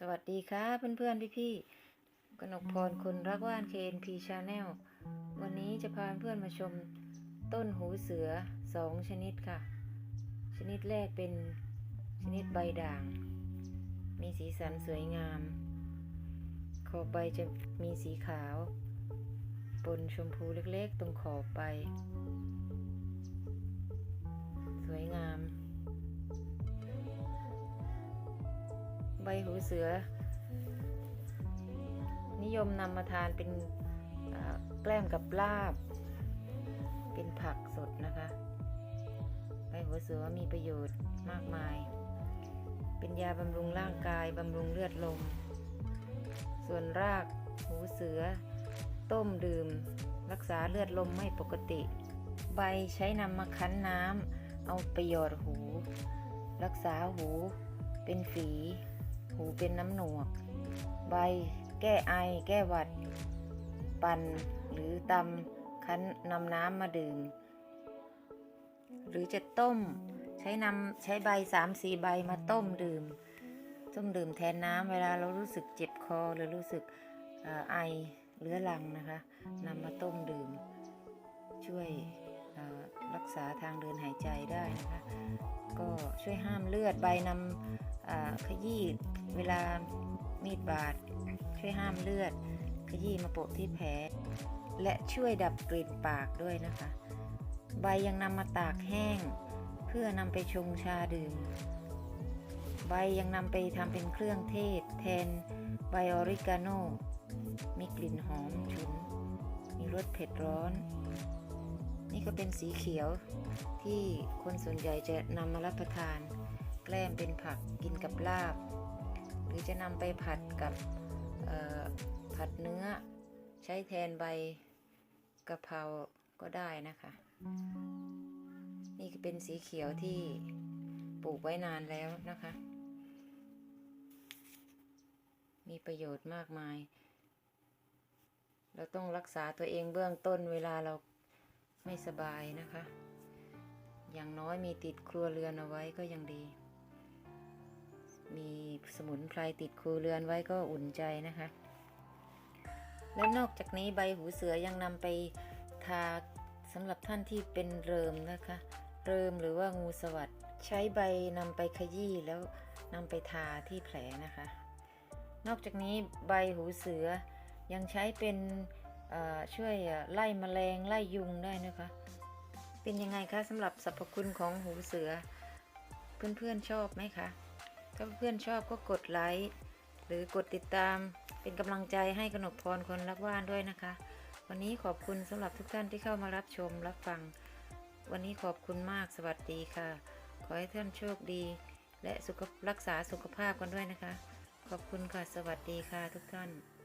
สวัสดีค่ะเพื่อนๆ พี่ๆกนกพรคนรักว่าน KNP Channel วันนี้จะพาเพื่อนมาชมต้นหูเสือสองชนิดค่ะ ชนิดแรกเป็นชนิดใบด่าง มีสีสันสวยงาม ขอบใบจะมีสีขาว ปนชมพูเล็กๆ ตรงขอบใบ ใบหูเสือ นิยมนำมาทานเป็นแกล้มกับลาบ เป็นผักสดนะคะ ใบหูเสือมีประโยชน์มากมาย เป็นยาบำรุงร่างกายบำรุงเลือดลม ส่วนรากหูเสือ ต้มดื่ม รักษาเลือดลมไม่ปกติ ใบใช้นำมาคั้นน้ำเอาไปหยอดหู รักษาหูเป็นฝี หูเป็นน้ำหนวก ใบ แก้ไอ แก้หวัด ปั่นหรือตำคั้นนำน้ำมาดื่ม หรือจะต้มใช้นำใช้ใบสามสี่ใบมาต้มดื่ม ต้มดื่มแทนน้ำเวลาเรารู้สึกเจ็บคอหรือรู้สึกอไอเรื้อรังนะคะนำมาต้มดื่ม ช่วยรักษาทางเดินหายใจได้นะคะ ก็ช่วยห้ามเลือดใบนำขยี้ เวลามีดบาดช่วยห้ามเลือด ขยี้มาโปะที่แผล และช่วยดับกลิ่นปากด้วยนะคะ ใบยังนำมาตากแห้ง เพื่อนำไปชงชาดื่ม ใบยังนำไปทำเป็นเครื่องเทศ แทนใบออริกาโน มีกลิ่นหอมฉุน มีรสเผ็ดร้อน นี่ก็เป็นสีเขียวที่คนส่วนใหญ่จะนำมารับประทาน แกล้มเป็นผักกินกับลาบ รือจะนำไปผัดกับผัดเนื้อ ใช้แทนใบกะเพราก็ได้นะคะ นี่เป็นสีเขียวที่ปลูกไว้นานแล้วนะคะ มีประโยชน์มากมาย เราต้องรักษาตัวเองเบื้องต้นเวลาเราไม่สบายนะคะ อย่างน้อยมีติดครัวเรือนเอาไว้ก็ยังดี สมุนไพรติดครัวเรือนไว้ก็อุ่นใจนะคะ และนอกจากนี้ใบหูเสือยังนำไปทาสำหรับท่านที่เป็นเริมนะคะ เริมหรือว่างูสวัสดใช้ใบนำไปขยี้แล้วนำไปทาที่แผลนะคะ นอกจากนี้ใบหูเสือยังใช้เป็นช่วยไล่แมลงไล่ยุงได้นะคะ เป็นยังไงคะสำหรับสรรพคุณของหูเสือ เพื่อนๆชอบไหมคะ ถ้าเพื่อนชอบก็กดไลค์หรือกดติดตามเป็นกำลังใจให้กนกพรคนรักว่านด้วยนะคะ วันนี้ขอบคุณสำหรับทุกท่านที่เข้ามารับชมรับฟัง วันนี้ขอบคุณมากสวัสดีค่ะ ขอให้ท่านโชคดี และสุขรักษาสุขภาพกันด้วยนะคะ ขอบคุณค่ะสวัสดีค่ะทุกท่าน